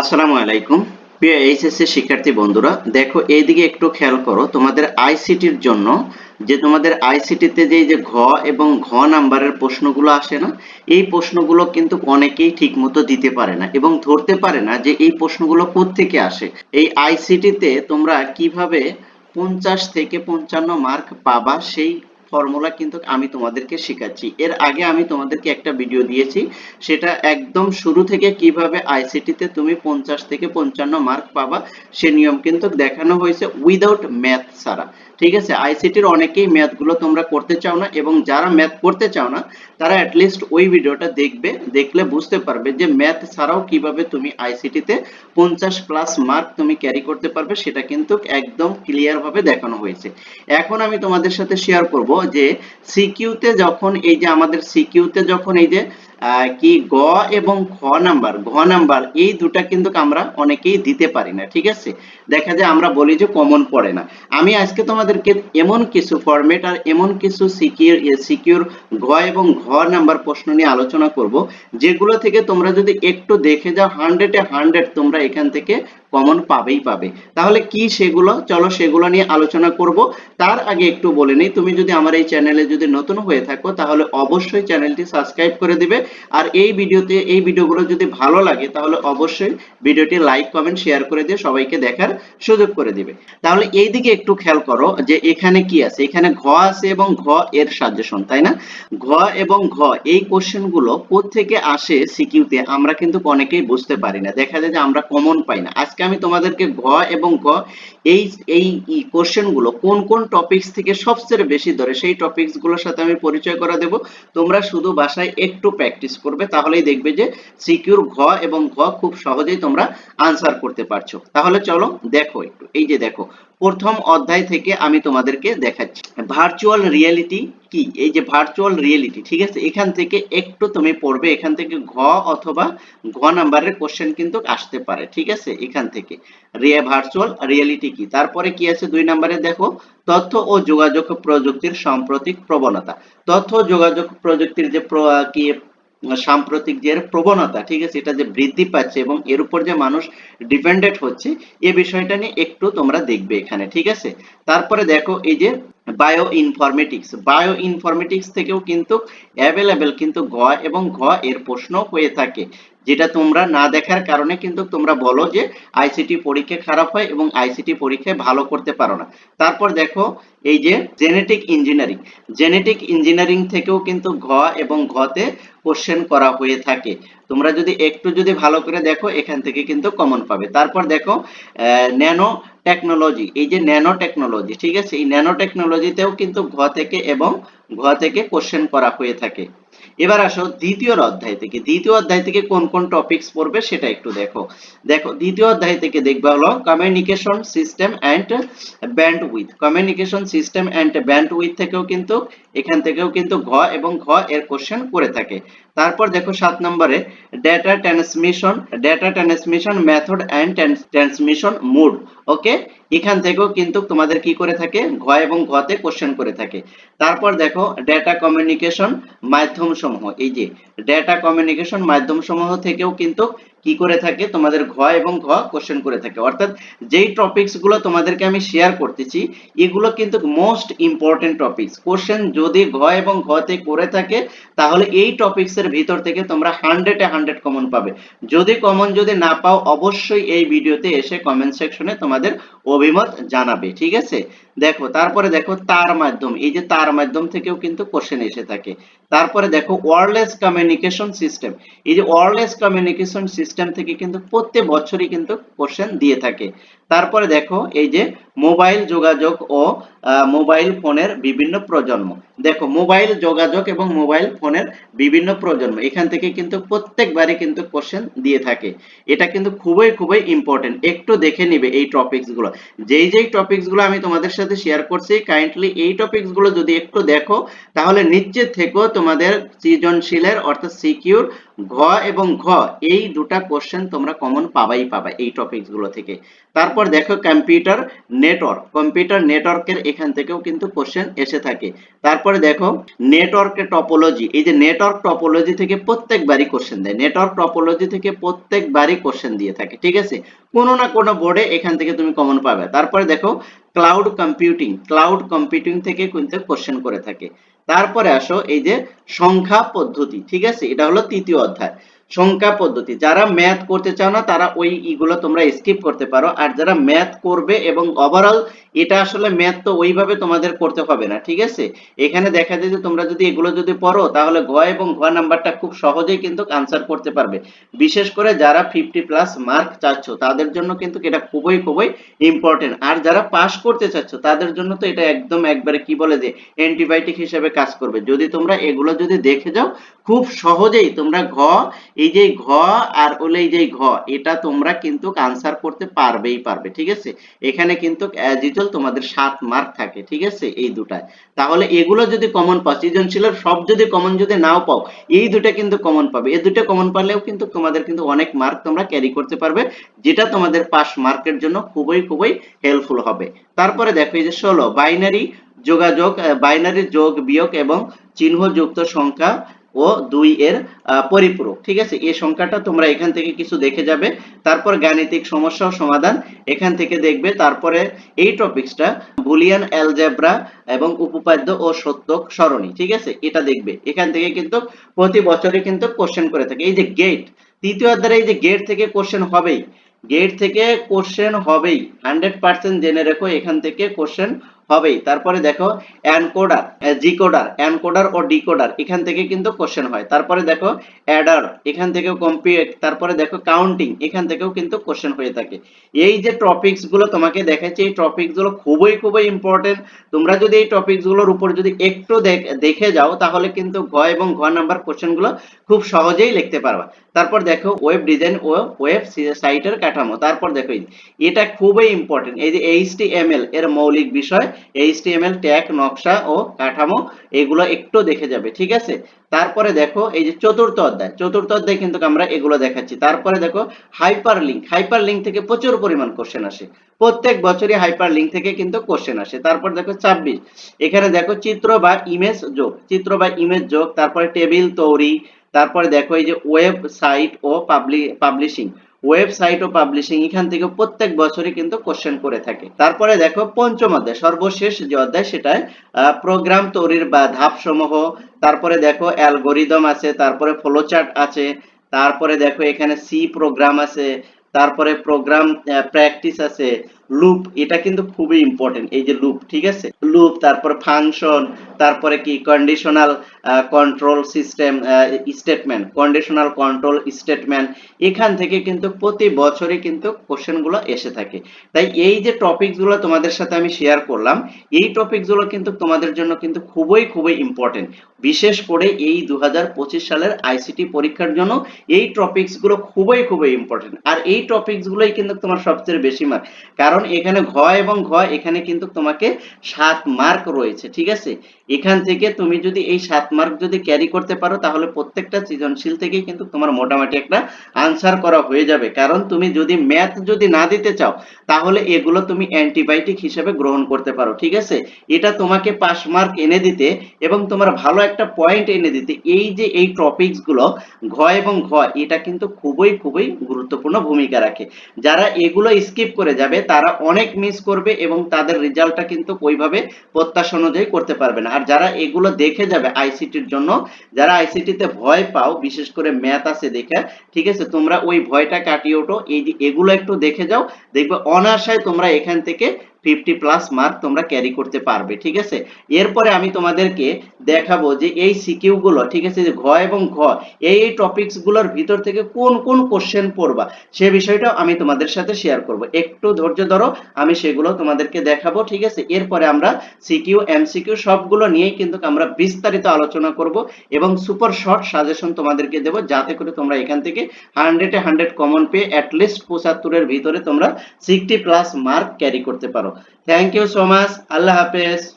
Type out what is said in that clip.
আসসালামু আলাইকুম। প্রিয় এইচএসসি শিক্ষার্থী বন্ধুরা, দেখো এইদিকে একটু খেয়াল করো, তোমাদের আইসিটির জন্য যে তোমাদের আইসিটিতে যে যে ঘ এবং ঘ নাম্বারের প্রশ্নগুলো আসে না, এই প্রশ্নগুলো কিন্তু অনেকেই ঠিকমতো দিতে পারে না এবং ধরতে পারে না যে এই প্রশ্নগুলো কোত্থেকে আসে। এই আইসিটিতে তোমরা কীভাবে পঞ্চাশ থেকে পঞ্চান্ন মার্ক পাবা সেই ফর্মুলা কিন্তু আমি তোমাদেরকে শেখাচ্ছি। এর আগে আমি তোমাদেরকে একটা ভিডিও দিয়েছি, সেটা একদম শুরু থেকে কীভাবে আইসিটিতে তুমি পঞ্চাশ থেকে পঞ্চান্ন মার্ক পাবা, সে নিয়ম কিন্তু দেখানো হয়েছে উইদাউট ম্যাথ ছাড়া। ঠিক আছে আইসিটির অনেকেই ম্যাথগুলো তোমরা করতে চাও না এবং যারা ম্যাথ করতে চাও না, তারা অ্যাটলিস্ট ওই ভিডিওটা দেখবে, দেখলে বুঝতে পারবে যে ম্যাথ ছাড়াও কীভাবে তুমি আইসিটিতে পঞ্চাশ প্লাস মার্ক তুমি ক্যারি করতে পারবে, সেটা কিন্তু একদম ক্লিয়ার ভাবে দেখানো হয়েছে। এখন আমি তোমাদের সাথে শেয়ার করব যে সিকিউতে যখন এই যে আমাদের সিকিউতে যখন এই যে কি গ এবং খ নাম্বার, ঘ নাম্বার এই দুটা কিন্তু আমরা অনেকেই দিতে পারি না, ঠিক আছে? দেখা যায় আমরা বলি যে কমন পড়ে না। আমি আজকে তোমাদেরকে এমন কিছু ফরম্যাট আর এমন কিছু সিকিউর সিকিউর ঘ এবং ঘ নাম্বার প্রশ্ন নিয়ে আলোচনা করব, যেগুলো থেকে তোমরা যদি একটু দেখে যাও হান্ড্রেডে হান্ড্রেড তোমরা এখান থেকে কমন পাবেই পাবে। তাহলে কি সেগুলো? চলো সেগুলো নিয়ে আলোচনা করব। তার আগে একটু বলে নিই, তুমি যদি আমার এই চ্যানেলে যদি নতুন হয়ে থাকো, তাহলে অবশ্যই চ্যানেলটি সাবস্ক্রাইব করে দিবে। আর এই ভিডিওতে, এই ভিডিওগুলো যদি ভালো লাগে, তাহলে অবশ্যই ভিডিওটি লাইক কমেন্ট শেয়ার করে দিয়ে সবাইকে দেখার সুযোগ করে দিবে। তাহলে এই দিকে একটু খেয়াল করো যে এখানে কি আছে? এখানে ঘ আছে এবং ঘ এর সাজেশন তাই না? ঘ এবং ঘ, এই কোশ্চেনগুলো থেকে আসে সিকিউতে আমরা কিন্তু অনেকেই বুঝতে পারি না। দেখা যায় যে আমরা কমন পাই না। আজকে আমি তোমাদেরকে ঘ এবং ক এই এই কোশ্চেনগুলো কোন কোন টপিকস থেকে সবচেয়ে বেশি ধরে সেই টপিকসগুলোর সাথে আমি পরিচয় করা দেব। তোমরা শুধু বাসায় একটু প্র্যাকটিস করবে, তাহলেই দেখবে যে সিকিউর ঘ এবং ঘ খুব সহজেই তোমরা আনসার করতে পারছ। তাহলে চলো দেখো একটু। এই যে দেখো প্রথম অধ্যায় থেকে আমি তোমাদেরকে দেখাচ্ছি। ভার্চুয়াল রিয়েলিটি কি? এই যে ভার্চুয়াল রিয়েলিটি ঠিক আছে? এখান থেকে একটু তুমি পড়বে, এখান থেকে ঘ অথবা ঘ নাম্বারের কোশ্চেন কিন্তু আসতে পারে, ঠিক আছে? এখান থেকে। রিয়া ভার্চুয়াল রিয়েলিটি কি? তারপরে কি আছে দুই নাম্বারে? দেখো, তথ্য ও যোগাযোগ প্রযুক্তির সাম্প্রতিক প্রবণতা। তথ্য যোগাযোগ প্রযুক্তির যে কি সাম্প্রতিক যে প্রবণতা, ঠিক আছে, এটা যে বৃদ্ধি পাচ্ছে এবং এর উপর যে মানুষ ডিপেন্ডেন্ট হচ্ছে, এ বিষয়টা নিয়ে একটু তোমরা দেখবে এখানে, ঠিক আছে? তারপরে দেখো এই যে বায়ো ইনফরমেটিক্স বায়ো ইনফরমেটিক্স থেকেও কিন্তু অ্যাভেলেবেল কিন্তু ঘ এবং ঘ এর প্রশ্ন হয়ে থাকে, যেটা তোমরা না দেখার কারণে কিন্তু তোমরা বলো যে আইসিটি পরীক্ষা খারাপ হয় এবং আইসিটি পরীক্ষায় ভালো করতে পারো না। তারপর দেখো এই যে জেনেটিক ইঞ্জিনিয়ারিং জেনেটিক ইঞ্জিনিয়ারিং থেকেও কিন্তু ঘ এবং ঘতে কোশ্চেন করা হয়ে থাকে। তোমরা যদি একটু যদি ভালো করে দেখো, এখান থেকে কিন্তু কমন পাবে। তারপর দেখো ন্যানো টেকনোলজি এই যে ন্যানো টেকনোলজি ঠিক আছে? এই ন্যানো টেকনোলজিতেও কিন্তু ঘ থেকে এবং ঘ থেকে কোশ্চেন করা হয়ে থাকে। এবার আসো দ্বিতীয় অধ্যায় থেকে। দ্বিতীয় অধ্যায় থেকে কোন কোন টপিকস পড়বে সেটা একটু দেখো। দেখো, দ্বিতীয় অধ্যায় থেকে দেখবা হলো communication system and bandwidth communication system and bandwidth থেকেও কিন্তু, এখান থেকেও কিন্তু ঘ এবং ঘ এর কোশ্চেন করে থাকে। তারপর দেখো সাত নম্বরে data transmission data transmission method and transmission mode okay এখান থেকেও কিন্তু তোমাদের কি করে থাকে? ঘ এবং ঘতে কোশ্চেন করে থাকে। তারপর দেখো ডেটা কমিউনিকেশন মাধ্যম সমূহ এই যে ডেটা কমিউনিকেশন মাধ্যম সমূহ থেকেও কিন্তু কি করে থাকে, তোমাদের ঘ এবং ঘ কোশ্চেন করে থাকে। অর্থাৎ যেই টপিকসগুলো তোমাদেরকে আমি শেয়ার করতেছি, এগুলো কিন্তু মোস্ট ইম্পর্টেন্ট টপিকস কোশ্চেন যদি ঘ এবং ঘতে করে থাকে, তাহলে এই টপিকস এর ভিতর থেকে তোমরা হান্ড্রেডে হান্ড্রেড কমন পাবে। যদি কমন যদি না পাও, অবশ্যই এই ভিডিওতে এসে কমেন্ট সেকশনে তোমাদের অভিমত জানাবে, ঠিক আছে? দেখো, তারপরে দেখো তার মাধ্যম। এই যে তার মাধ্যম থেকেও কিন্তু কোশ্চেন এসে থাকে। তারপরে দেখো ওয়্যারলেস কমিউনিকেশন সিস্টেম এই যে ওয়্যারলেস কমিউনিকেশন সিস্টেম থেকে কিন্তু প্রত্যেক বছরই কিন্তু কোশ্চেন দিয়ে থাকে। তারপরে দেখো এই যে মোবাইল যোগাযোগ ও মোবাইল ফোনের বিভিন্ন প্রজন্ম। দেখো, মোবাইল যোগাযোগ এবং মোবাইল ফোনের বিভিন্ন প্রজন্ম, এখান থেকে কিন্তু প্রত্যেকবারই কিন্তু কোশ্চেন দিয়ে থাকে। এটা কিন্তু খুবই খুবই ইম্পর্টেন্ট একটু দেখে নিবে এই টপিকসগুলো। যেই যেই টপিকসগুলো আমি তোমাদের সাথে শেয়ার করছি কাইন্ডলি এই টপিকসগুলো যদি একটু দেখো, তাহলে নিশ্চিত থেকেও তোমাদের সৃজনশীলের, অর্থাৎ সিকিউর ঘ এবং ঘ, এই দুটা কোশ্চেন তোমরা কমন পাবাই পাবা এই টপিকসগুলো থেকে। তারপর দেখো কম্পিউটার নেটওয়ার্ক কম্পিউটার নেটওয়ার্কের এখান থেকেও কিন্তু কোশ্চেন এসে থাকে। তারপরে দেখো নেটওয়ার্কের টপোলজি এই যে নেটওয়ার্ক টপোলজি থেকে প্রত্যেকবারই কোশ্চেন দেয়। নেটওয়ার্ক টপোলজি থেকে প্রত্যেকবারই কোশ্চেন দিয়ে থাকে, ঠিক আছে? কোনো না কোনো বোর্ডে এখান থেকে তুমি কমন পাবে। তারপরে দেখো ক্লাউড কম্পিউটিং ক্লাউড কম্পিউটিং থেকে কিন্তু কোশ্চেন করে থাকে। তারপরে আসো, এই যে সংখ্যা পদ্ধতি, ঠিক আছে? এটা হলো তৃতীয় অধ্যায়। সংখ্যা পদ্ধতি। যারা ম্যাথ করতে চাও না, তারা ওই ইগুলো তোমরা স্কিপ করতে পারো। আর যারা ম্যাথ করবে এবং ওভারঅল এটা আসলে ম্যাথ তো ওইভাবে তোমাদের করতে হবে না, ঠিক আছে? এখানে দেখা যায় যে তোমরা যদি এগুলো যদি পড়ো, তাহলে গ এবং ঘ নাম্বারটা খুব সহজেই কিন্তু আনসার করতে পারবে। বিশেষ করে যারা ফিফটি প্লাস মার্ক চাচ্ছ, তাদের জন্য কিন্তু এটা খুবই খুবই ইম্পর্টেন্ট আর যারা পাস করতে চাচ্ছ, তাদের জন্য তো এটা একদম একবারে কি বলে যে অ্যান্টিবায়োটিক হিসেবে কাজ করবে। যদি তোমরা এগুলো যদি দেখে যাও, খুব সহজেই তোমরা ঘ এই যে ঘ আর ওলে এই যে ঘ, এটা তোমরা কিন্তু আনসার করতে পারবেই পারবে, ঠিক আছে? এখানে কিন্তু অ্যাজ তোমাদের সাত মার্ক থাকে, ঠিক আছে? এই দুটায়। তাহলে এগুলো যদি কমন পাও, সৃজনশীলের সব যদি কমন যদি নাও পাও, এই দুটা কিন্তু কমন পাবে। এই দুটো কমন পালেও কিন্তু তোমাদের কিন্তু অনেক মার্ক তোমরা ক্যারি করতে পারবে, যেটা তোমাদের পাস মার্কের জন্য খুবই খুবই হেল্পফুল হবে। তারপরে দেখো এই যে ষোলো বাইনারি যোগাযোগ বাইনারি যোগ, বিয়োগ এবং চিহ্নযুক্ত সংখ্যা ও দুই এর পরিপূরক, ঠিক আছে? এই সংখ্যাটা তোমরা এখান থেকে কিছু দেখে যাবে। তারপর গাণিতিক সমস্যা ও সমাধান, এখান থেকে দেখবে তারপরে এই টপিকসটা বুলিয়ান অ্যালজেব্রা এবং উপপাদ্য ও সত্যক সরণি, ঠিক আছে? এটা দেখবে। এখান থেকে কিন্তু প্রতি বছরে কিন্তু কোশ্চেন করে থাকে। এই যে গেট তৃতীয় অধ্যায়ে এই যে গেট থেকে কোশ্চেন হবেই। গেট থেকে কোশ্চেন হবেই। হান্ড্রেড পার্সেন্ট জেনে রেখো, এখান থেকে কোশ্চেন হবেই। তারপরে দেখো অ্যানকোডার জিকোডার অ্যানকোডার ও ডিকোডার এখান থেকে কিন্তু কোশ্চেন হয়। তারপরে দেখো অ্যাডার এখান থেকেও কম্পিউট তারপরে দেখো কাউন্টিং এখান থেকেও কিন্তু কোশ্চেন হয়ে থাকে। এই যে টপিকসগুলো তোমাকে দেখাচ্ছি, এই টপিকসগুলো খুবই খুবই ইম্পর্টেন্ট তোমরা যদি এই টপিকসগুলোর উপর যদি একটু দেখ- দেখে যাও, তাহলে কিন্তু ঘ এবং ঘ নাম্বার কোশ্চেনগুলো খুব সহজেই লিখতে পারবা। তারপর দেখো ওয়েব ডিজাইন ও ওয়েব সাইটের কাঠামো। তারপর দেখো, এটা খুবই ইম্পর্টেন্ট এই যে এইচটিএমএল এর মৌলিক বিষয় এইচটিএমএল ট্যাগ নকশা ও কাঠামো, এগুলো একটু দেখে যাবে, ঠিক আছে? তারপরে দেখো, এই যে চতুর্থ অধ্যায় চতুর্থ অধ্যায় কিন্তু আমরা এগুলো দেখাচ্ছি। তারপরে দেখো হাইপার লিঙ্ক হাইপার লিঙ্ক থেকে প্রচুর পরিমাণ কোশ্চেন আসে। প্রত্যেক বছরই হাইপার লিঙ্ক থেকে কিন্তু কোশ্চেন আসে। তারপর দেখো, ছাব্বিশ। এখানে দেখো, চিত্র বা ইমেজ যোগ, চিত্র বা ইমেজ যোগ, তারপরে টেবিল তৈরি, তারপরে দেখো, এই যে ওয়েবসাইট ও পাবলিশিং ওয়েবসাইট ও পাবলিশিং এখান থেকে প্রত্যেক বছরই কিন্তু কোশ্চেন করে থাকে। তারপরে দেখো পঞ্চম অধ্যায়, সর্বশেষ যে অধ্যায় সেটায় প্রোগ্রাম তৈরির বা ধাপ সমূহ তারপরে দেখো অ্যালগোরিদম আছে, তারপরে ফ্লোচার্ট আছে, তারপরে দেখো এখানে সি প্রোগ্রাম আছে, তারপরে প্রোগ্রাম প্র্যাকটিস আছে লুপ, এটা কিন্তু খুবই ইম্পর্টেন্ট এই যে লুপ, ঠিক আছে? লুপ, তারপর ফাংশন তারপরে কি? Conditional control system statement conditional control statement এখান থেকে কিন্তু প্রতি বছরই কিন্তু কোশ্চেনগুলো এসে থাকে। তাই এই যে টপিকসগুলো তোমাদের সাথে আমি শেয়ার করলাম, এই টপিকসগুলো কিন্তু তোমাদের জন্য কিন্তু খুবই খুবই ইম্পর্টেন্ট বিশেষ করে এই দু হাজার পঁচিশ সালের আইসিটি পরীক্ষার জন্য এই টপিকসগুলো খুবই খুবই ইম্পর্টেন্ট আর এই টপিকস গুলোই কিন্তু তোমার সবচেয়ে বেশি মার্ক কারণ এখানে ঘ এবং ঘ এখানে কিন্তু তোমাকে সাত মার্ক রয়েছে ঠিক আছে? এখান থেকে তুমি যদি এই সাত মার্ক যদি ক্যারি করতে পারো, তাহলে প্রত্যেকটা সৃজনশীল থেকেই কিন্তু তোমার মোটামুটি একটা আনসার করা হয়ে যাবে। কারণ তুমি যদি ম্যাথ যদি না দিতে চাও, তাহলে এগুলো তুমি অ্যান্টিবায়োটিক হিসেবে গ্রহণ করতে পারো, ঠিক আছে? এটা তোমাকে পাস মার্ক এনে দিতে এবং তোমার ভালো একটা পয়েন্ট এনে দিতে। এই যে এই টপিকসগুলো, ঘ এবং ঘ, এটা কিন্তু খুবই খুবই গুরুত্বপূর্ণ ভূমিকা রাখে। যারা এগুলো স্কিপ করে যাবে, তারা অনেক মিস করবে এবং তাদের রেজাল্টটা কিন্তু ওইভাবে প্রত্যাশা অনুযায়ী করতে পারবে না। আর যারা এগুলো দেখে যাবে আইসিটির জন্য, যারা আইসিটিতে ভয় পাও, বিশেষ করে ম্যাথ আছে দেখে, ঠিক আছে? তোমরা ওই ভয়টা কাটিয়ে ওঠো। এই যে এগুলো একটু দেখে যাও, দেখবে অনায়াসায় তোমরা এখান থেকে ফিফটি প্লাস মার্ক তোমরা ক্যারি করতে পারবে, ঠিক আছে? এরপরে আমি তোমাদেরকে দেখাবো যে এই সিকিউ গুলো, ঠিক আছে, যে ঘ এবং ঘ, এই এই টপিকসগুলোর ভিতর থেকে কোন কোন কোশ্চেন পড়বা, সে বিষয়টা আমি তোমাদের সাথে শেয়ার করব। একটু ধৈর্য ধরো, আমি সেগুলো তোমাদেরকে দেখাবো, ঠিক আছে? এরপরে আমরা সিকিউ এমসিকিউ সবগুলো নিয়েই কিন্তু আমরা বিস্তারিত আলোচনা করব এবং সুপার শর্ট সাজেশন তোমাদেরকে দেবো, যাতে করে তোমরা এখান থেকে হান্ড্রেডে হান্ড্রেড কমন পেয়ে অ্যাটলিস্ট পঁচাত্তরের ভিতরে তোমরা সিক্সটি প্লাস মার্ক ক্যারি করতে পারো। থ্যাংক ইউ সো মাচ আল্লাহ হাফেজ